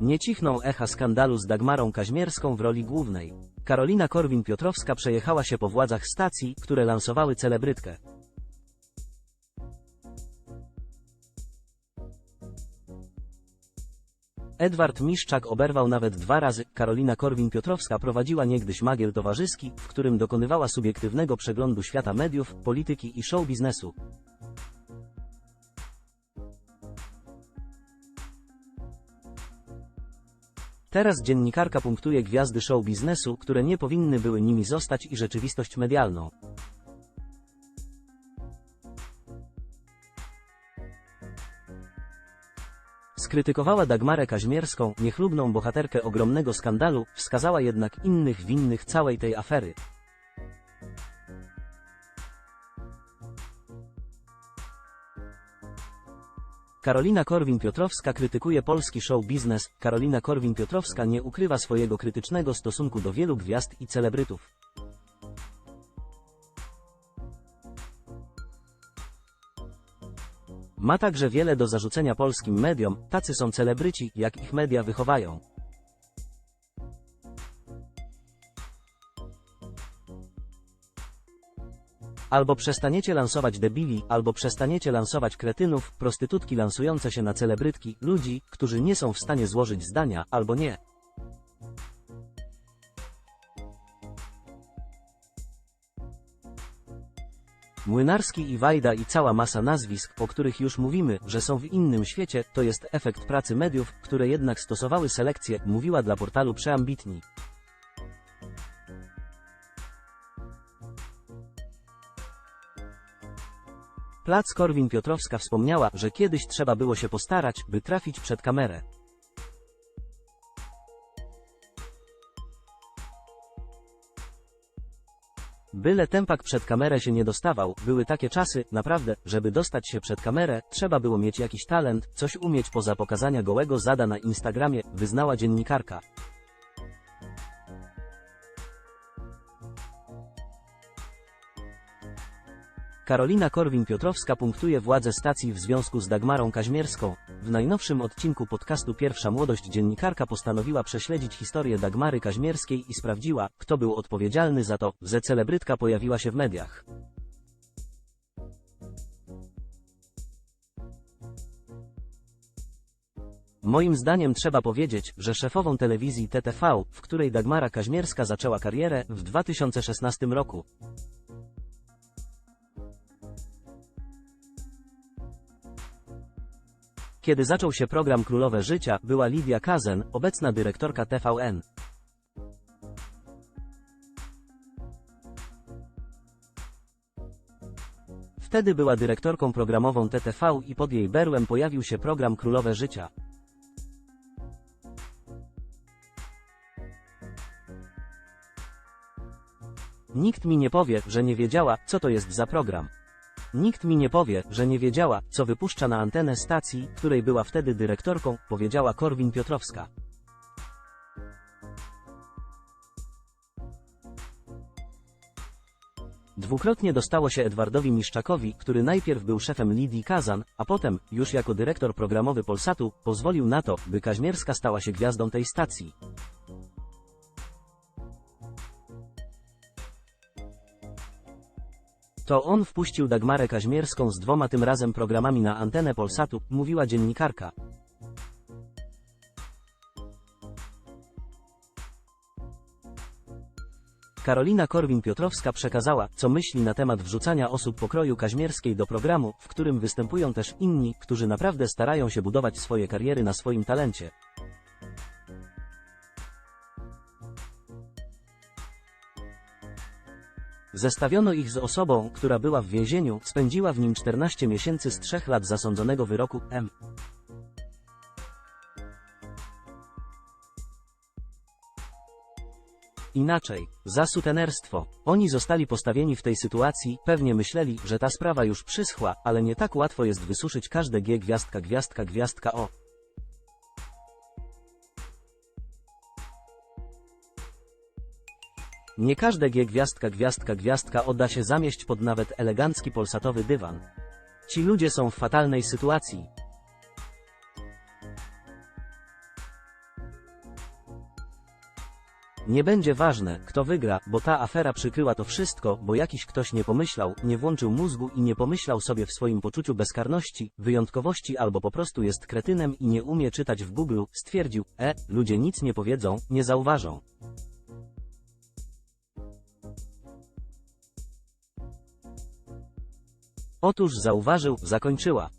Nie cichną echa skandalu z Dagmarą Kaźmierską w roli głównej. Karolina Korwin-Piotrowska przejechała się po władzach stacji, które lansowały celebrytkę. Edward Miszczak oberwał nawet dwa razy. Karolina Korwin-Piotrowska prowadziła niegdyś magiel towarzyski, w którym dokonywała subiektywnego przeglądu świata mediów, polityki i show biznesu. Teraz dziennikarka punktuje gwiazdy show biznesu, które nie powinny były nimi zostać i rzeczywistość medialną. Skrytykowała Dagmarę Kaźmierską, niechlubną bohaterkę ogromnego skandalu, wskazała jednak innych winnych całej tej afery. Karolina Korwin-Piotrowska krytykuje polski show biznes. Karolina Korwin-Piotrowska nie ukrywa swojego krytycznego stosunku do wielu gwiazd i celebrytów. Ma także wiele do zarzucenia polskim mediom, tacy są celebryci, jak ich media wychowają. Albo przestaniecie lansować debili, albo przestaniecie lansować kretynów, prostytutki lansujące się na celebrytki, ludzi, którzy nie są w stanie złożyć zdania, albo nie. Młynarski i Wajda i cała masa nazwisk, o których już mówimy, że są w innym świecie, to jest efekt pracy mediów, które jednak stosowały selekcję, mówiła dla portalu Przeambitni. Plac Korwin-Piotrowska wspomniała, że kiedyś trzeba było się postarać, by trafić przed kamerę. Byle tempak przed kamerę się nie dostawał, były takie czasy, naprawdę, żeby dostać się przed kamerę, trzeba było mieć jakiś talent, coś umieć poza pokazania gołego zada na Instagramie, wyznała dziennikarka. Karolina Korwin-Piotrowska punktuje władzę stacji w związku z Dagmarą Kaźmierską. W najnowszym odcinku podcastu Pierwsza Młodość dziennikarka postanowiła prześledzić historię Dagmary Kaźmierskiej i sprawdziła, kto był odpowiedzialny za to, że celebrytka pojawiła się w mediach. Moim zdaniem trzeba powiedzieć, że szefową telewizji TTV, w której Dagmara Kaźmierska zaczęła karierę, w 2016 roku. Kiedy zaczął się program Królowe Życia, była Lidia Kazen, obecna dyrektorka TVN. Wtedy była dyrektorką programową TTV i pod jej berłem pojawił się program Królowe Życia. Nikt mi nie powie, że nie wiedziała, co to jest za program. Nikt mi nie powie, że nie wiedziała, co wypuszcza na antenę stacji, której była wtedy dyrektorką, powiedziała Korwin Piotrowska. Dwukrotnie dostało się Edwardowi Miszczakowi, który najpierw był szefem Lidii Kazan, a potem, już jako dyrektor programowy Polsatu, pozwolił na to, by Kaźmierska stała się gwiazdą tej stacji. To on wpuścił Dagmarę Kaźmierską z dwoma tym razem programami na antenę Polsatu, mówiła dziennikarka. Karolina Korwin-Piotrowska przekazała, co myśli na temat wrzucania osób pokroju Kaźmierskiej do programu, w którym występują też inni, którzy naprawdę starają się budować swoje kariery na swoim talencie. Zestawiono ich z osobą, która była w więzieniu, spędziła w nim 14 miesięcy z trzech lat zasądzonego wyroku M. Inaczej, za sutenerstwo. Oni zostali postawieni w tej sytuacji, pewnie myśleli, że ta sprawa już przyschła, ale nie tak łatwo jest wysuszyć każde G gwiazdka gwiazdka gwiazdka O. Nie każde G gwiazdka gwiazdka gwiazdka odda się zamieść pod nawet elegancki polsatowy dywan. Ci ludzie są w fatalnej sytuacji. Nie będzie ważne, kto wygra, bo ta afera przykryła to wszystko, bo jakiś ktoś nie pomyślał, nie włączył mózgu i nie pomyślał sobie w swoim poczuciu bezkarności, wyjątkowości albo po prostu jest kretynem i nie umie czytać w Google, stwierdził, e, ludzie nic nie powiedzą, nie zauważą. Otóż zauważył, zakończyła.